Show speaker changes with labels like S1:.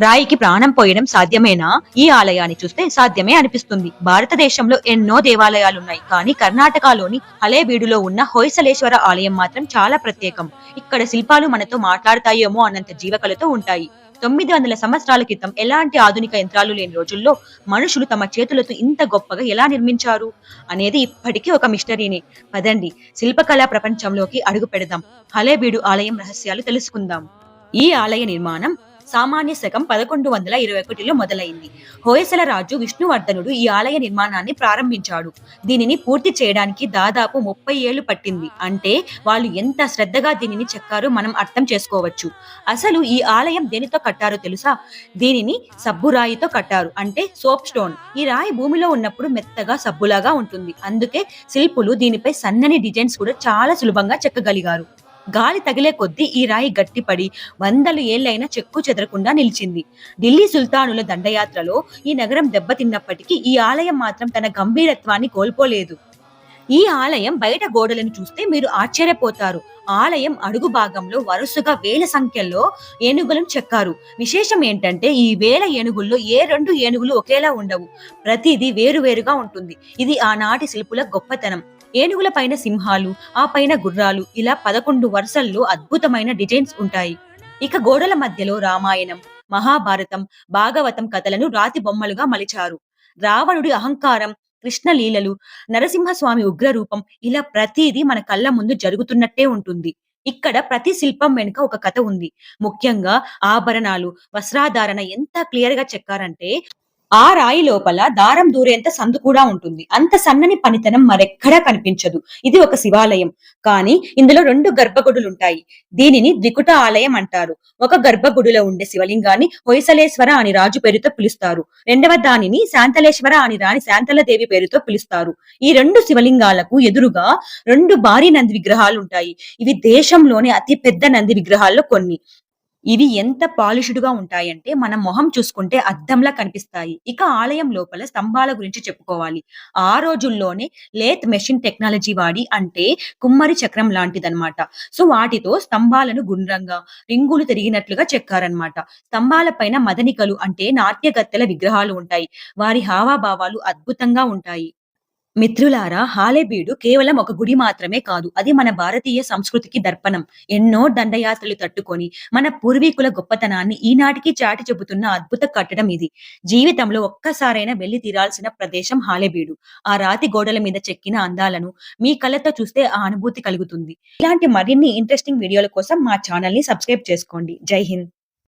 S1: రాయికి ప్రాణం పోయడం సాధ్యమేనా? ఈ ఆలయాన్ని చూస్తే సాధ్యమే అనిపిస్తుంది. భారతదేశంలో ఎన్నో దేవాలయాలున్నాయి కానీ కర్ణాటకలోని హలేబీడులో ఉన్న హొయసలేశ్వర ఆలయం మాత్రం చాలా ప్రత్యేకం. ఇక్కడ శిల్పాలు మనతో మాట్లాడతాయేమో అన్నంత జీవకలతో ఉంటాయి. తొమ్మిది వందల సంవత్సరాల క్రితం ఎలాంటి ఆధునిక యంత్రాలు లేని రోజుల్లో మనుషులు తమ చేతులతో ఇంత గొప్పగా ఎలా నిర్మించారు? అనేది ఇప్పటికీ ఒక మిస్టరీనే. పదండి శిల్పకళా ప్రపంచంలోకి అడుగు పెడదాం. హలేబీడు ఆలయం రహస్యాలు తెలుసుకుందాం. ఈ ఆలయ నిర్మాణం సామాన్య శకం పదకొండు వందల ఇరవై ఒకటిలో మొదలైంది. హోయసల రాజు విష్ణువర్ధనుడు ఈ ఆలయ నిర్మాణాన్ని ప్రారంభించాడు. దీనిని పూర్తి చేయడానికి దాదాపు ముప్పై ఏళ్ళు పట్టింది. అంటే వాళ్ళు ఎంత శ్రద్ధగా దీనిని చెక్కారో మనం అర్థం చేసుకోవచ్చు. అసలు ఈ ఆలయం దేనితో కట్టారో తెలుసా? దీనిని సబ్బురాయితో కట్టారు. అంటే సోప్ స్టోన్. ఈ రాయి భూమిలో ఉన్నప్పుడు మెత్తగా సబ్బులాగా ఉంటుంది. అందుకే శిల్పులు దీనిపై సన్నని డిజైన్స్ కూడా చాలా సులభంగా చెక్కగలిగారు. గాలి తగిలే కొద్దీ ఈ రాయి గట్టిపడి వందలు ఏళ్ళైనా చెక్కు చెదరకుండా నిలిచింది. ఢిల్లీ సుల్తానుల దండయాత్రలో ఈ నగరం దెబ్బతిన్నప్పటికీ ఈ ఆలయం మాత్రం తన గంభీరత్వాన్ని కోల్పోలేదు. ఈ ఆలయం బయట గోడలను చూస్తే మీరు ఆశ్చర్యపోతారు. ఆలయం అడుగు భాగంలో వరుసగా వేల సంఖ్యలో ఏనుగులను చెక్కారు. విశేషం ఏంటంటే ఈ వేల ఏనుగుల్లో ఏ రెండు ఏనుగులు ఒకేలా ఉండవు. ప్రతిదీ వేరువేరుగా ఉంటుంది. ఇది ఆనాటి శిల్పుల గొప్పతనం. ఏనుగుల పైన సింహాలు ఆ పైన గుర్రాలు ఇలా పదకొండు వరుసల్లో అద్భుతమైన డిజైన్స్ ఉంటాయి. ఇక గోడల మధ్యలో రామాయణం మహాభారతం భాగవతం కథలను రాతి బొమ్మలుగా మలిచారు. రావణుడి అహంకారం కృష్ణ లీలలు నరసింహస్వామి ఉగ్రరూపం ఇలా ప్రతిదీ మన కళ్ళ ముందు జరుగుతున్నట్టే ఉంటుంది. ఇక్కడ ప్రతి శిల్పం వెనుక ఒక కథ ఉంది. ముఖ్యంగా ఆభరణాలు వస్త్రాధారణ ఎంత క్లియర్గా చెక్కారంటే ఆ రాయి లోపల దారం దూరేంత సందు కూడా ఉంటుంది. అంత సన్నని పనితనం మరెక్కడా కనిపించదు. ఇది ఒక శివాలయం. కానీ ఇందులో రెండు గర్భగుడులుంటాయి. దీనిని ద్వికుట ఆలయం అంటారు. ఒక గర్భగుడిలో ఉండే శివలింగాన్ని హొయసలేశ్వర అని రాజు పేరుతో పిలుస్తారు. రెండవ దానిని శాంతలేశ్వర అని రాణి శాంతలదేవి పేరుతో పిలుస్తారు. ఈ రెండు శివలింగాలకు ఎదురుగా రెండు భారీ నంది విగ్రహాలు ఉంటాయి ఇవి దేశంలోని అతి పెద్ద నంది విగ్రహాల్లో కొన్ని. ఇవి ఎంత పాలిష్డ్గా ఉంటాయంటే మన మొహం చూసుకుంటే అద్దంలా కనిపిస్తాయి. ఇక ఆలయం లోపల స్తంభాల గురించి చెప్పుకోవాలి. ఆ రోజుల్లోనే లేత్ మెషిన్ టెక్నాలజీ వాడి అంటే కుమ్మరి చక్రం లాంటిదన్నమాట. సో వాటితో స్తంభాలను గుండ్రంగా రింగులు తిరిగినట్లుగా చెక్కారనమాట స్తంభాల పైన మదనికలు అంటే నాట్యగత్తెల విగ్రహాలు ఉంటాయి. వారి హావాభావాలు అద్భుతంగా ఉంటాయి. మిత్రులారా హాలేబీడు కేవలం ఒక గుడి మాత్రమే కాదు అది మన భారతీయ సంస్కృతికి దర్పణం. ఎన్నో దండయాత్రలు తట్టుకొని మన పూర్వీకుల గొప్పతనాన్ని ఈనాటికి చాటి చెబుతున్న అద్భుత కట్టడం ఇది. జీవితంలో ఒక్కసారైనా వెళ్ళి తీరాల్సిన ప్రదేశం హాలేబీడు ఆ రాతి గోడల మీద చెక్కిన అందాలను మీ కళ్ళతో చూస్తే ఆ అనుభూతి కలుగుతుంది. ఇలాంటి మరిన్ని ఇంట్రెస్టింగ్ వీడియోల కోసం మా ఛానల్ని సబ్స్క్రైబ్ చేసుకోండి. జై హింద్.